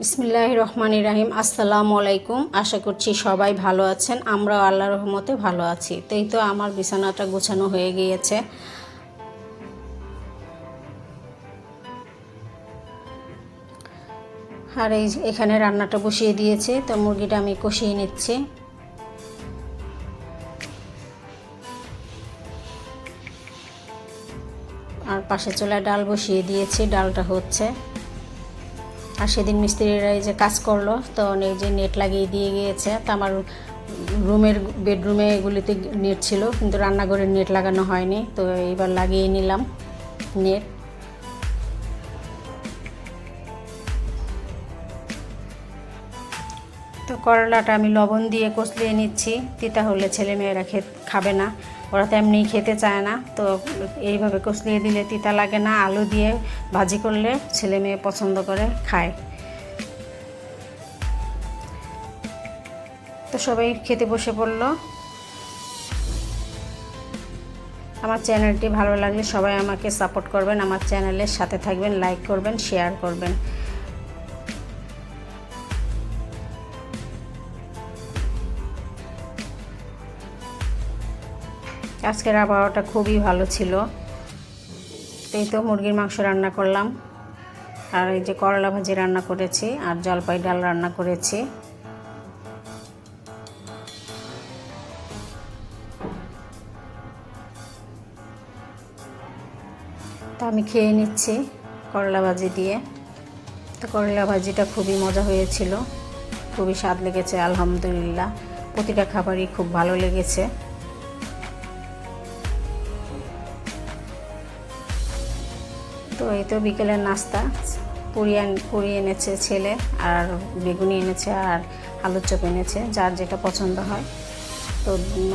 বিসমিল্লাহ রহমান রাহিম। আসসালামু আলাইকুম। আশা করছি সবাই ভালো আছেন। আমরাও আল্লাহ রহমতে ভালো আছি। তো এই তো আমার বিছানাটা গোছানো হয়ে গিয়েছে। আর এই এখানে রান্নাটা বসিয়ে দিয়েছে। তো মুরগিটা আমি কষিয়ে নিচ্ছি। আর পাশে চলে ডাল বসিয়ে দিয়েছি। ডালটা হচ্ছে আর সেদিন মিস্ত্রিরা এই যে কাজ করল, তো অনেক যে নেট লাগিয়ে দিয়ে গিয়েছে, তো আমার রুমের বেডরুমে এগুলিতে নেট ছিল, কিন্তু রান্নাঘরে নেট লাগানো হয়নি, তো এইবার লাগিয়ে নিলাম নেট। তো করলাটা আমি লবণ দিয়ে কষলিয়ে নিচ্ছি, তিতা হলে ছেলে মেয়েরা খে খাবে না। ওরা তো এমনি খেতে চায় না। তো এইভাবে কষলিয়ে দিলে তিতা লাগে না, আলু দিয়ে ভাজি করলে ছেলে মেয়ে পছন্দ করে, খায়। তো সবাই খেতে বসে পড়ল। আমার চ্যানেলটি ভালো লাগলে সবাই আমাকে সাপোর্ট করবেন, আমার চ্যানেলের সাথে থাকবেন, লাইক করবেন, শেয়ার করবেন। আজকের আবহাওয়াটা খুবই ভালো ছিল। এই তো মুরগির মাংস রান্না করলাম। আর এই যে করলা ভাজি রান্না করেছি আর জলপাই ডাল রান্না করেছি। তা আমি খেয়ে নিচ্ছি করলা ভাজি দিয়ে। তো করলা ভাজিটা খুবই মজা হয়েছিল। খুবই স্বাদ লেগেছে, আলহামদুলিল্লাহ। প্রতিটা খাবারই খুব ভালো লেগেছে। তো এই তো বিকেলের নাস্তা। পুরি পুরি এনেছে ছেলে আর বেগুনি এনেছে আর আলুর চপ এনেছে, যার যেটা পছন্দ হয়। তো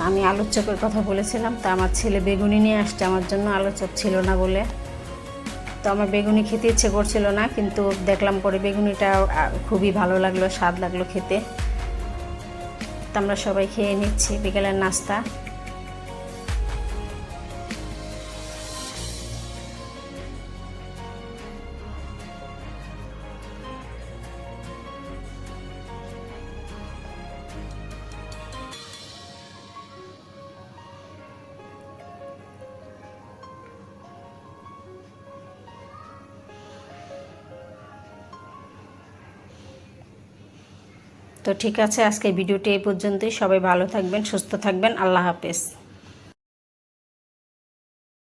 আমি আলুর চপের কথা বলেছিলাম, তো আমার ছেলে বেগুনি নিয়ে আসছে, আমার জন্য আলুর চপ ছিল না বলে। তো আমার বেগুনি খেতে ইচ্ছে করছিল না, কিন্তু দেখলাম পরে বেগুনিটা খুবই ভালো লাগল, স্বাদ লাগল খেতে। তো আমরা সবাই খেয়ে নিচ্ছি বিকেলের নাস্তা। তো ঠিক আছে আজকে ভিডিওটি এই পর্যন্তই। সবাই ভালো থাকবেন সুস্থ থাকবেন। আল্লাহ হাফেজ।